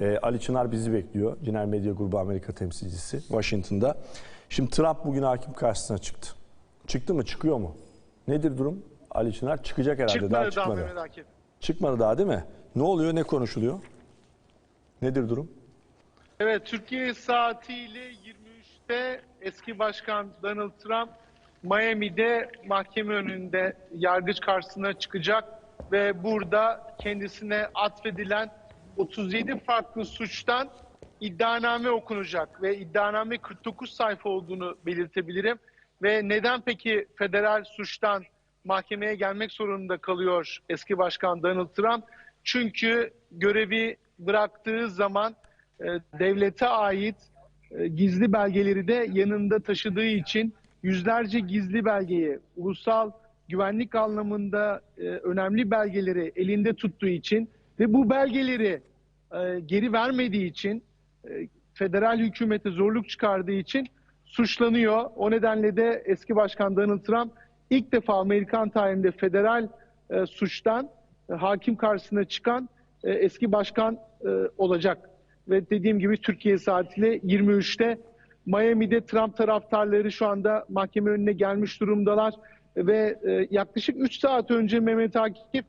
Ee, Ali Çınar bizi bekliyor. Ciner Medya Grubu Amerika temsilcisi Washington'da. Şimdi Trump bugün hakim karşısına çıktı. Çıktı mı? Çıkıyor mu? Nedir durum? Ali Çınar çıkacak herhalde. Çıkmadı daha daha çıkmadı. Mehmet Akif. Çıkmadı daha değil mi? Ne oluyor? Ne konuşuluyor? Nedir durum? Evet Türkiye saatiyle 23'te eski başkan Donald Trump Miami'de mahkeme önünde yargıç karşısına çıkacak ve burada kendisine atfedilen 37 farklı suçtan iddianame okunacak ve iddianame 49 sayfa olduğunu belirtebilirim. Ve neden peki federal suçtan mahkemeye gelmek zorunda kalıyor eski başkan Donald Trump? Çünkü görevi bıraktığı zaman e, devlete ait e, gizli belgeleri de yanında taşıdığı için yüzlerce gizli belgeyi ulusal güvenlik anlamında e, önemli belgeleri elinde tuttuğu için ve bu belgeleri e, geri vermediği için e, federal hükümete zorluk çıkardığı için suçlanıyor. O nedenle de eski başkan Donald Trump ilk defa Amerikan tarihinde federal e, suçtan hakim karşısına çıkan eski başkan olacak. Ve dediğim gibi Türkiye saatiyle 23'te Miami'de Trump taraftarları şu anda mahkeme önüne gelmiş durumdalar. Ve yaklaşık 3 saat önce Mehmet Akif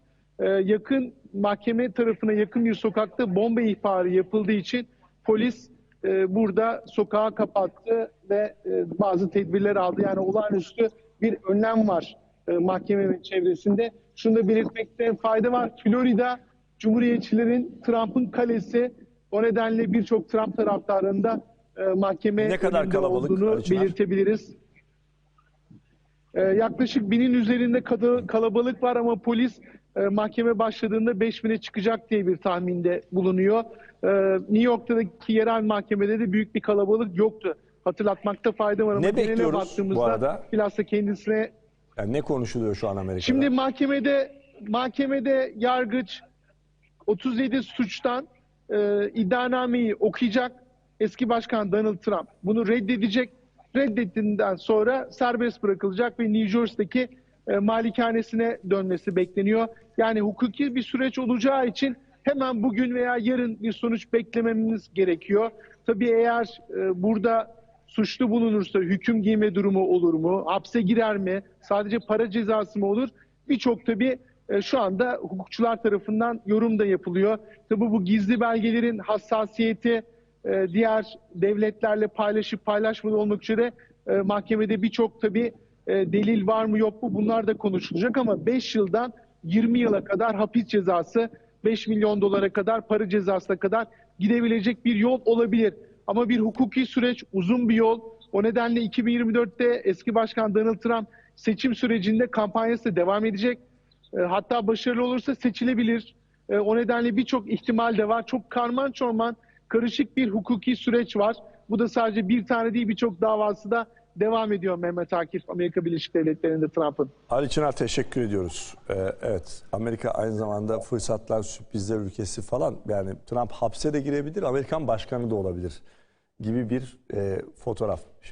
yakın mahkeme tarafına yakın bir sokakta bomba ihbarı yapıldığı için polis e, burada sokağı kapattı ve e, bazı tedbirler aldı. Yani olağanüstü bir önlem var e, mahkemenin çevresinde. Şunu da belirtmekte fayda var. Florida Cumhuriyetçilerin Trump'ın kalesi. O nedenle birçok Trump taraftarında e, mahkeme Ne kadar kalabalık olduğunu Ali Çınar? belirtebiliriz. E, yaklaşık binin üzerinde kadı- kalabalık var ama polis e, mahkeme başladığında 5000'e çıkacak diye bir tahminde bulunuyor. E, New York'taki yerel mahkemede de büyük bir kalabalık yoktu. Hatırlatmakta fayda var ama Ne bekliyoruz bu arada? bilhassa kendisine Yani ne konuşuluyor şu an Amerika'da? Şimdi mahkemede mahkemede yargıç 37 suçtan e, iddianameyi okuyacak eski başkan Donald Trump. Bunu reddedecek. Reddettiğinden sonra serbest bırakılacak ve New Jersey'deki e, malikanesine dönmesi bekleniyor. Yani hukuki bir süreç olacağı için hemen bugün veya yarın bir sonuç beklememiz gerekiyor. Tabii eğer e, burada suçlu bulunursa hüküm giyme durumu olur mu? Hapse girer mi? Sadece para cezası mı olur? Birçok tabii e, şu anda hukukçular tarafından yorum da yapılıyor. Tabii bu gizli belgelerin hassasiyeti e, diğer devletlerle paylaşıp paylaşmadığı olmak üzere e, mahkemede birçok tabii e, delil var mı yok mu bunlar da konuşulacak ama 5 yıldan 20 yıla kadar hapis cezası 5 milyon dolara kadar para cezasına kadar gidebilecek bir yol olabilir. Ama bir hukuki süreç uzun bir yol. O nedenle 2024'te eski başkan Donald Trump seçim sürecinde kampanyası devam edecek. E, Hatta başarılı olursa seçilebilir. E, O nedenle birçok ihtimal de var. Çok karman çorman, karışık bir hukuki süreç var. Bu da sadece bir tane değil birçok davası da devam ediyor Mehmet Akif Amerika Birleşik Devletleri'nde Trump'ın. Ali Çınar teşekkür ediyoruz. Ee, evet Amerika aynı zamanda fırsatlar, sürprizler ülkesi falan. Yani Trump hapse de girebilir, Amerikan başkanı da olabilir gibi bir e, fotoğraf.